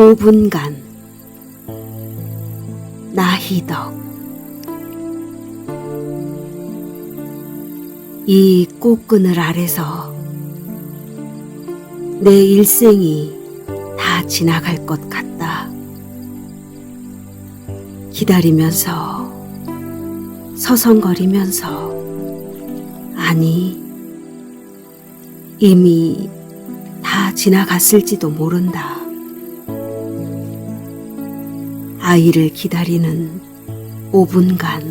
5분간 나희덕 이 꽃그늘 아래서 내 일생이 다 지나갈 것 같다. 기다리면서 서성거리면서 아니 이미 다 지나갔을지도 모른다. 아이를 기다리는 5분간.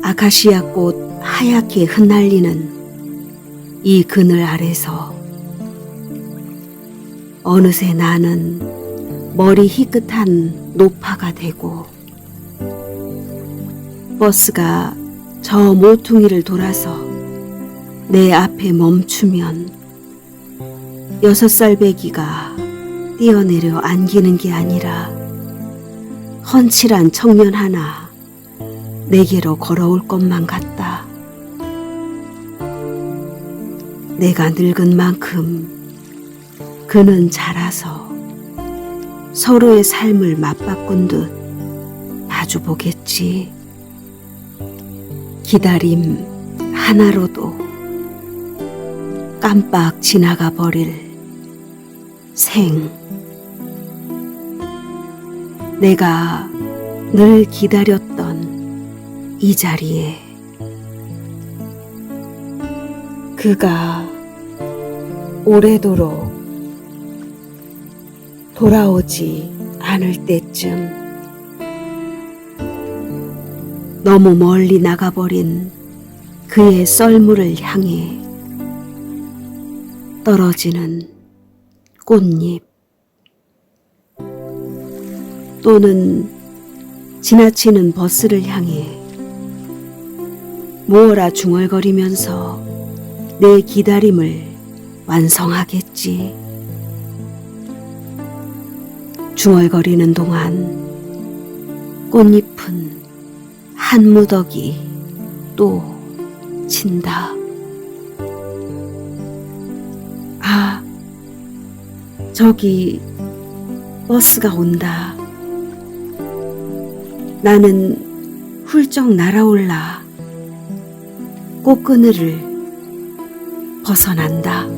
아카시아 꽃 하얗게 흩날리는 이 그늘 아래서 어느새 나는 머리 희끗한 노파가 되고 버스가 저 모퉁이를 돌아서 내 앞에 멈추면 여섯 살 배기가 뛰어내려 안기는 게 아니라 헌칠한 청년 하나 내게로 걸어올 것만 같다. 내가 늙은 만큼 그는 자라서 서로의 삶을 맞바꾼 듯 마주보겠지. 기다림 하나로도 깜빡 지나가 버릴 생. 내가 늘 기다렸던 이 자리에 그가 오래도록 돌아오지 않을 때쯤 너무 멀리 나가버린 그의 썰물을 향해 떨어지는 꽃잎 또는 지나치는 버스를 향해 무어라 중얼거리면서 내 기다림을 완성하겠지. 중얼거리는 동안 꽃잎은 한 무더기 또 친다. 아, 저기 버스가 온다. 나는 훌쩍 날아올라 꽃그늘을 벗어난다.